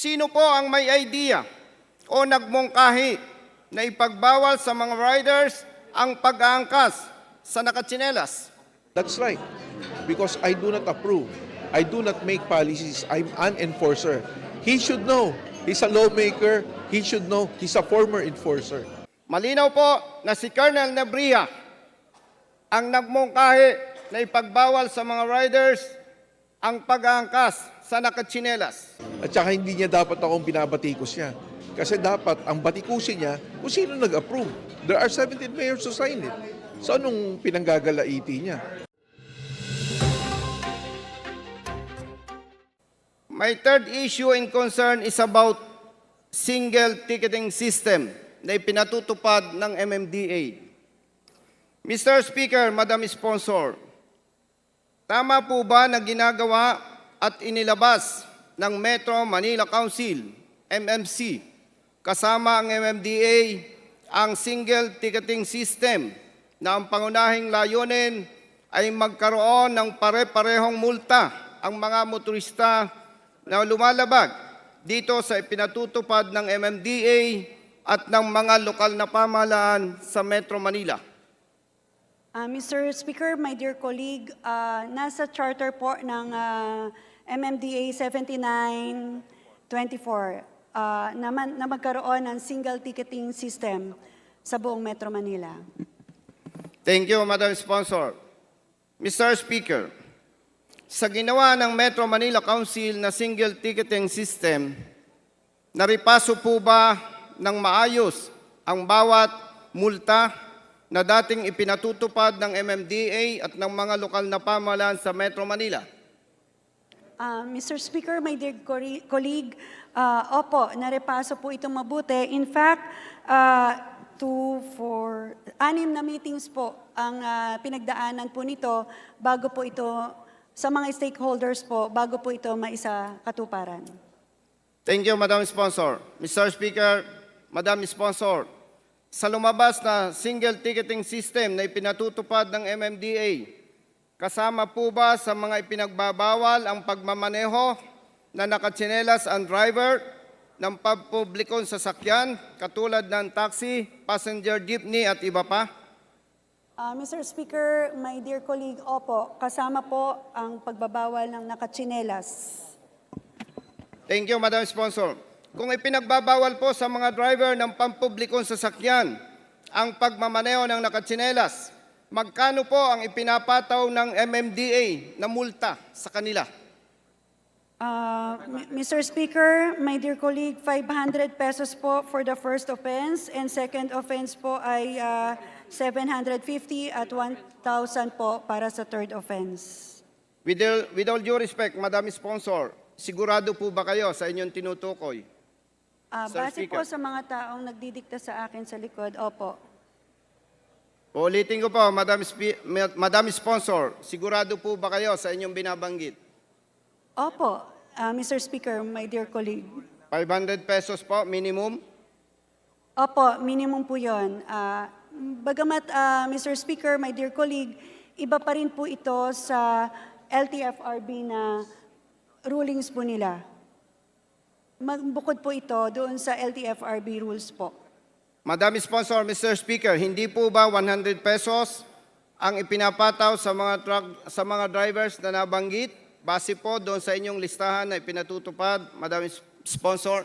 Sino po ang may idea o nagmungkahi na ipagbawal sa mga riders ang pag-aangkas sa nakatsinelas? That's right. Because I do not approve. I do not make policies. I'm an enforcer. He should know. He's a lawmaker. He should know. He's a former enforcer. Malinaw po na si Colonel Nebria ang nagmungkahi na ipagbawal sa mga riders ang pag-aangkas sa nakatsinelas. At saka hindi niya dapat akong binabatikos niya. Kasi dapat ang batikusin niya kung sino nag-approve. There are 17 mayors who signed it. So anong pinanggagalaiti niya? My third issue and concern is about single ticketing system na ipinatutupad ng MMDA. Mr. Speaker, Madam Sponsor, tama po ba na ginagawa at inilabas ng Metro Manila Council, MMC, kasama ang MMDA, ang single ticketing system na ang pangunahing layunin ay magkaroon ng pare-parehong multa ang mga motorista na lumalabag dito sa ipinatutupad ng MMDA at ng mga lokal na pamahalaan sa Metro Manila. Ah, Mr. Speaker, my dear colleague, ah, nasa charter po ng ah, MMDA 7924 ah, na, na magkaroon ng single ticketing system sa buong Metro Manila. Thank you, Madam Sponsor. Mr. Speaker, sa ginawa ng Metro Manila Council na single ticketing system, naripaso po ba ng maayos ang bawat multa na dating ipinatutupad ng MMDA at ng mga lokal na pamahalaan sa Metro Manila? Ah, Mr. Speaker, my dear colleague, ah, opo, narepaso po itong mabuti. In fact, ah, two, four, anim na meetings po ang ah, pinagdaanan po nito bago po ito, sa mga stakeholders po, bago po ito maisa katuparan. Thank you, Madam Sponsor. Mr. Speaker, Madam Sponsor, sa lumabas na single ticketing system na ipinatutupad ng MMDA, kasama po ba sa mga ipinagbabawal ang pagmamaneho na nakatsinelas ang driver ng pampublikong sasakyan katulad ng taxi, passenger jeepney at iba pa? Ah, Mr. Speaker, my dear colleague, opo, kasama po ang pagbabawal ng nakatsinelas. Thank you, Madam Sponsor. Kung ipinagbabawal po sa mga driver ng pampublikong sasakyan ang pagmamaneho ng nakatsinelas, magkano po ang ipinapataw ng MMDA na multa sa kanila? Ah, M- Mr. Speaker, my dear colleague, 500 pesos po for the first offense and second offense po ay ah, 750 at 1,000 po para sa third offense. With all, with all due respect, Madam Sponsor, sigurado po ba kayo sa inyong tinutukoy? Ah, Sir base Speaker. po sa mga taong nagdidikta sa akin sa likod, opo. Ulitin ko po, Madam, Spi- Madam Sponsor, sigurado po ba kayo sa inyong binabanggit? Opo, ah, Mr. Speaker, my dear colleague. 500 pesos po, minimum? Opo, minimum po yun. Ah, bagamat, ah, Mr. Speaker, my dear colleague, iba pa rin po ito sa LTFRB na rulings po nila. Mag- Bukod po ito doon sa LTFRB rules po. Madam Sponsor, Mr. Speaker, hindi po ba 100 pesos ang ipinapataw sa mga truck, sa mga drivers na nabanggit base po doon sa inyong listahan na ipinatutupad, Madam Sponsor?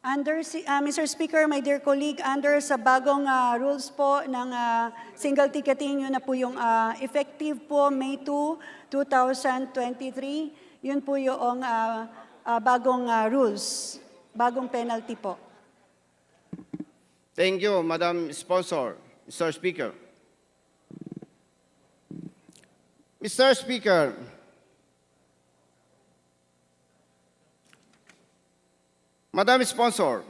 Under, si- ah, Mr. Speaker, my dear colleague, under sa bagong ah, rules po ng ah, single ticketing, yun na po yung ah, effective po May 2, 2023. Yun po yung ah, ah, bagong ah, rules, bagong penalty po. Thank you, Madam Sponsor, Mr. Speaker. Mr. Speaker, Madam Sponsor,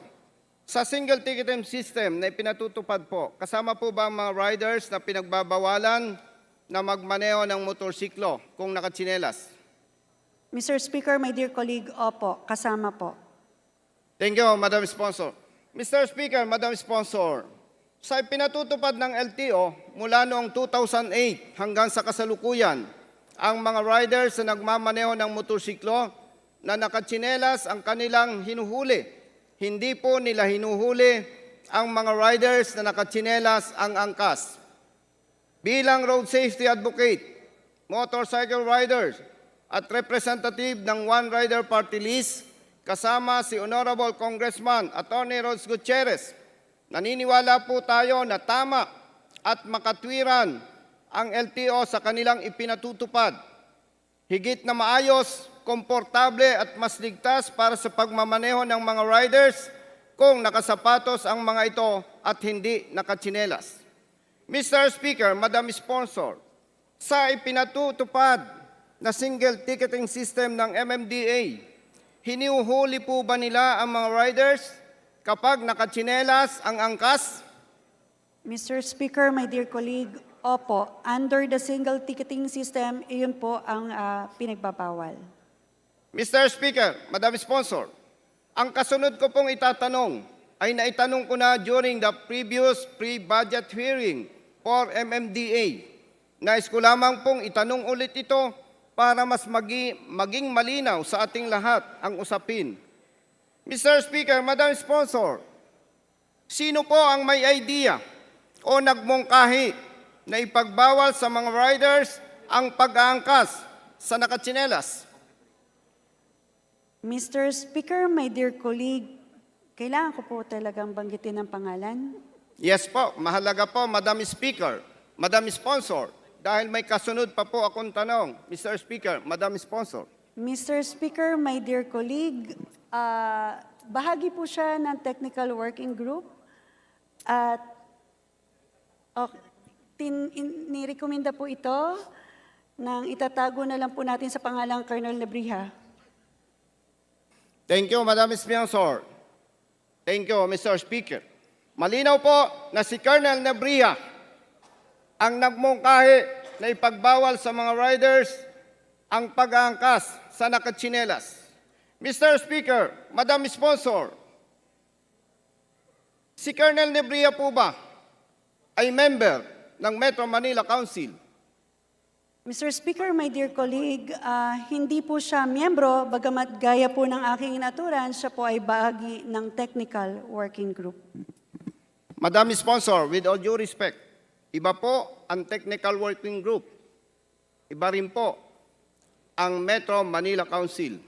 sa single ticketing system na ipinatutupad po, kasama po ba ang mga riders na pinagbabawalan na magmaneho ng motorsiklo kung nakatsinelas? Mr. Speaker, my dear colleague, opo, kasama po. Thank you, Madam Sponsor. Mr. Speaker, Madam Sponsor, sa pinatutupad ng LTO mula noong 2008 hanggang sa kasalukuyan, ang mga riders na nagmamaneho ng motorsiklo na nakatsinelas ang kanilang hinuhuli. Hindi po nila hinuhuli ang mga riders na nakatsinelas ang angkas. Bilang road safety advocate, motorcycle riders, at representative ng One Rider Party List, kasama si Honorable Congressman Attorney Rods Gutierrez, naniniwala po tayo na tama at makatwiran ang LTO sa kanilang ipinatutupad. Higit na maayos, komportable at mas ligtas para sa pagmamaneho ng mga riders kung nakasapatos ang mga ito at hindi nakatsinelas. Mr. Speaker, Madam Sponsor, sa ipinatutupad na single ticketing system ng MMDA, hiniuhuli po ba nila ang mga riders kapag nakatsinelas ang angkas? Mr. Speaker, my dear colleague, opo, under the single ticketing system, iyon po ang ah, pinagbabawal. Mr. Speaker, Madam Sponsor, ang kasunod ko pong itatanong ay naitanong ko na during the previous pre-budget hearing for MMDA. Nais ko lamang pong itanong ulit ito para mas magi, maging malinaw sa ating lahat ang usapin. Mr. Speaker, Madam Sponsor, sino po ang may idea o nagmungkahi na ipagbawal sa mga riders ang pag-aangkas sa nakatsinelas? Mr. Speaker, my dear colleague, kailangan ko po talagang banggitin ang pangalan. Yes po, mahalaga po, Madam Speaker, Madam Sponsor, dahil may kasunod pa po akong tanong, Mr. Speaker, Madam Sponsor. Mr. Speaker, my dear colleague, ah, bahagi po siya ng technical working group at oh, tin, in, nirekomenda po ito nang itatago na lang po natin sa pangalang Colonel Lebriha. Thank you, Madam Sponsor. Thank you, Mr. Speaker. Malinaw po na si Colonel Nebria ang nagmungkahi na ipagbawal sa mga riders ang pag-aangkas sa nakatsinelas. Mr. Speaker, Madam Sponsor, si Colonel Nebria po ba ay member ng Metro Manila Council? Mr. Speaker, my dear colleague, ah, hindi po siya miyembro, bagamat gaya po ng aking inaturan, siya po ay bahagi ng technical working group. Madam Sponsor, with all due respect, iba po ang Technical Working Group. Iba rin po ang Metro Manila Council.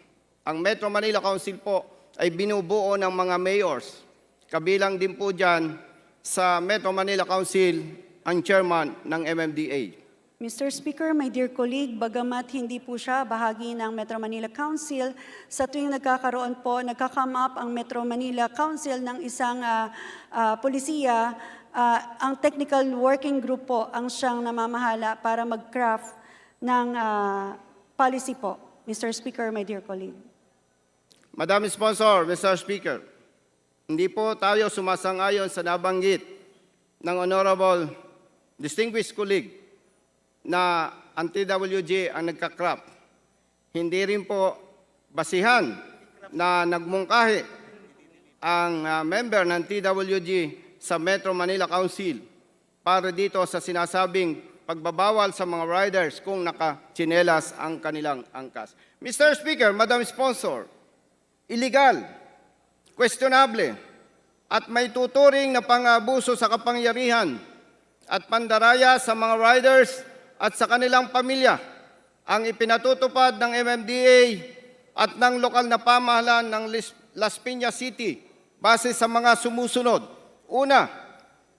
Ang Metro Manila Council po ay binubuo ng mga mayors. Kabilang din po dyan sa Metro Manila Council ang chairman ng MMDA. Mr. Speaker, my dear colleague, bagamat hindi po siya bahagi ng Metro Manila Council, sa tuwing nagkakaroon po, nagka-come up ang Metro Manila Council ng isang ah, ah, polisiya, ah, ang technical working group po ang siyang namamahala para mag-craft ng ah, policy po. Mr. Speaker, my dear colleague. Madam Sponsor, Mr. Speaker, hindi po tayo sumasang-ayon sa nabanggit ng Honorable Distinguished Colleague na ang TWG ang nagkakrap. Hindi rin po basihan na nagmungkahi ang ah, member ng TWG sa Metro Manila Council para dito sa sinasabing pagbabawal sa mga riders kung nakatsinelas ang kanilang angkas. Mr. Speaker, Madam Sponsor, illegal, questionable, at may tuturing na pang-abuso sa kapangyarihan at pandaraya sa mga riders at sa kanilang pamilya ang ipinatutupad ng MMDA at ng lokal na pamahalaan ng Las Piñas City base sa mga sumusunod. Una,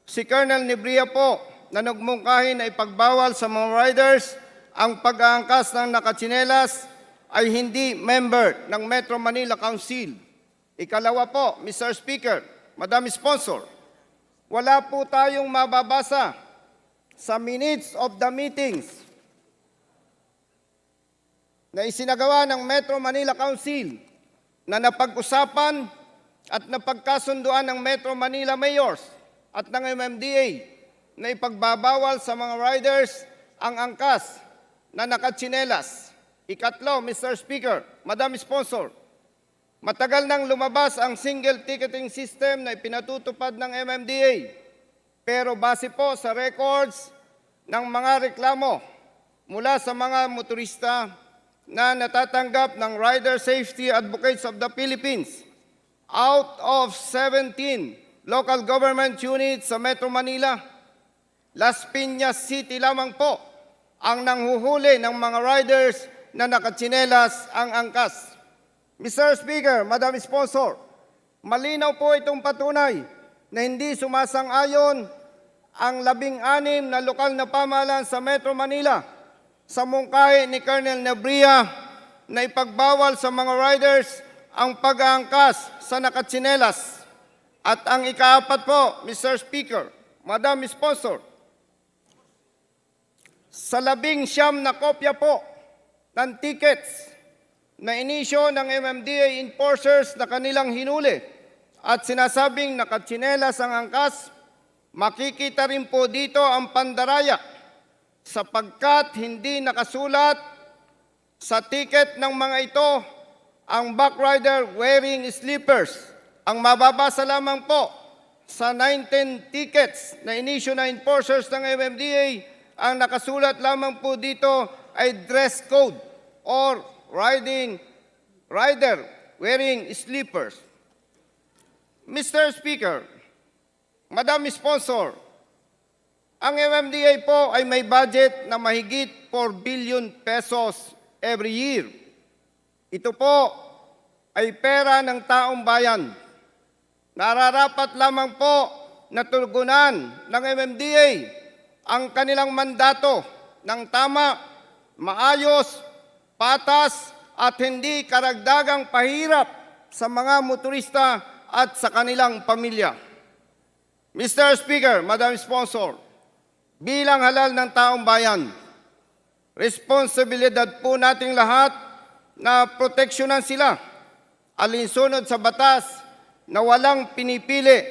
si Colonel Nebria po na nagmungkahi na ipagbawal sa mga riders ang pag-aangkas ng nakatsinelas ay hindi member ng Metro Manila Council. Ikalawa po, Mr. Speaker, Madam Sponsor, wala po tayong mababasa sa minutes of the meetings na isinagawa ng Metro Manila Council na napag-usapan at napagkasunduan ng Metro Manila Mayors at ng MMDA na ipagbabawal sa mga riders ang angkas na nakatsinelas. Ikatlo, Mr. Speaker, Madam Sponsor, matagal nang lumabas ang single ticketing system na ipinatutupad ng MMDA. Pero base po sa records ng mga reklamo mula sa mga motorista na natatanggap ng Rider Safety Advocates of the Philippines out of 17 local government units sa Metro Manila. Las Piñas City lamang po ang nanghuhuli ng mga riders na nakatsinelas ang angkas. Mr. Speaker, Madam Sponsor, malinaw po itong patunay na hindi sumasang-ayon ang labing-anim na lokal na pamahalaan sa Metro Manila sa mungkahi ni Colonel Nebria na ipagbawal sa mga riders ang pag-aangkas sa nakatsinelas. At ang ikaapat po, Mr. Speaker, Madam Sponsor, sa labing siyam na kopya po ng tickets na inisyo ng MMDA enforcers na kanilang hinuli at sinasabing nakatsinelas ang angkas, makikita rin po dito ang pandaraya sapagkat hindi nakasulat sa ticket ng mga ito ang backrider wearing slippers. Ang mababasa lamang po sa 19 tickets na inisyo na enforcers ng MMDA, ang nakasulat lamang po dito ay dress code or riding rider wearing slippers. Mr. Speaker, Madam Sponsor, ang MMDA po ay may budget na mahigit 4 billion pesos every year. Ito po ay pera ng taong bayan. Nararapat lamang po na tugunan ng MMDA ang kanilang mandato ng tama, maayos, patas at hindi karagdagang pahirap sa mga motorista at sa kanilang pamilya. Mr. Speaker, Madam Sponsor, bilang halal ng taong bayan, responsibilidad po nating lahat na proteksyonan sila alinsunod sa batas na walang pinipili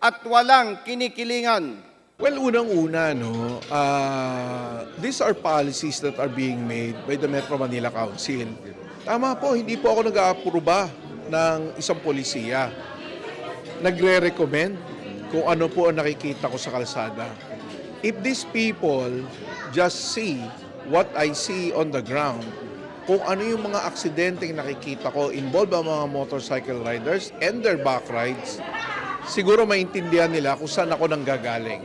at walang kinikilingan. Well, unang-una, no, uh, these are policies that are being made by the Metro Manila Council. Tama po, hindi po ako nag-aaproba ng isang polisiya. Nagre-recommend kung ano po ang nakikita ko sa kalsada. If these people just see what I see on the ground, kung ano yung mga aksidenteng nakikita ko involved ang mga motorcycle riders and their back rides, siguro maintindihan nila kung saan ako nanggagaling.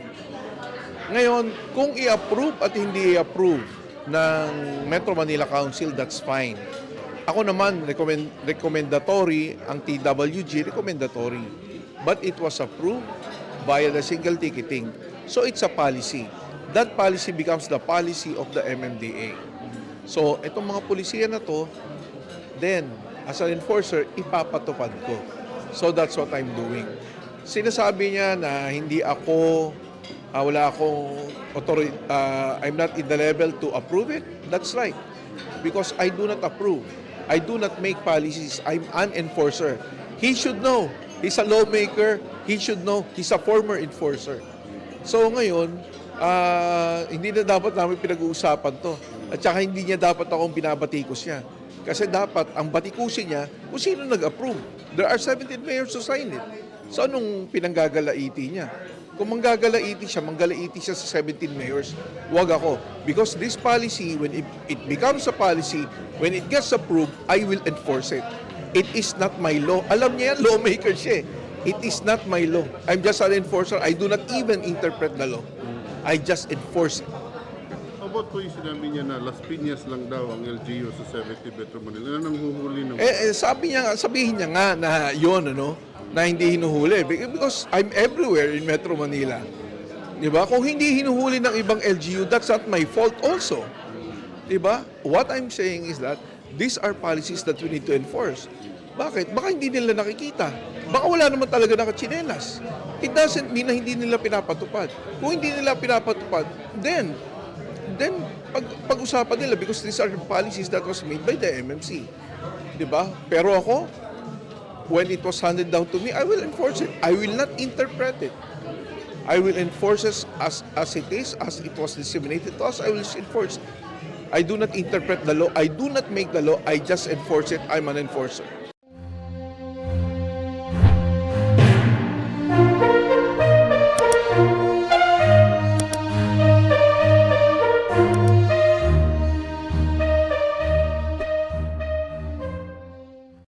Ngayon, kung i-approve at hindi i-approve ng Metro Manila Council, that's fine. Ako naman, recommend, recommendatory, ang TWG, recommendatory. But it was approved via the single ticketing. So it's a policy. That policy becomes the policy of the MMDA. So, itong mga polisiya na to, then, as an enforcer, ipapatupad ko. So, that's what I'm doing. Sinasabi niya na hindi ako, ah, wala akong authority, ah, I'm not in the level to approve it. That's right. Because I do not approve. I do not make policies. I'm an enforcer. He should know. He's a lawmaker. He should know. He's a former enforcer. So ngayon, ah, hindi na dapat namin pinag-uusapan to. At saka hindi niya dapat akong binabatikos niya. Kasi dapat ang batikusin niya kung sino nag-approve. There are 17 mayors who signed it. So anong pinanggagalaiti niya? Kung manggagalaiti siya, manggalaiti siya sa 17 mayors, wag ako. Because this policy, when it, it becomes a policy, when it gets approved, I will enforce it. It is not my law. Alam niya yan, lawmaker siya eh. It is not my law. I'm just an enforcer. I do not even interpret the law. I just enforce it. About po yung sinabi niya na Las Piñas lang daw ang LGU sa 70 Metro Manila na nanghuhuli ng... Eh, eh, sabi niya, sabihin niya nga na yon ano, na hindi hinuhuli. Be- Because I'm everywhere in Metro Manila. Di ba? Kung hindi hinuhuli ng ibang LGU, that's not my fault also. Di ba? What I'm saying is that these are policies that we need to enforce. Bakit? Baka hindi nila nakikita. Baka wala naman talaga nakachinelas. It doesn't mean na hindi nila pinapatupad. Kung hindi nila pinapatupad, then, then pag, pag-usapan nila because these are policies that was made by the MMC. Di ba? Pero ako, when it was handed down to me, I will enforce it. I will not interpret it. I will enforce it as, as it is, as it was disseminated to us, I will enforce it. I do not interpret the law. I do not make the law. I just enforce it. I'm an enforcer.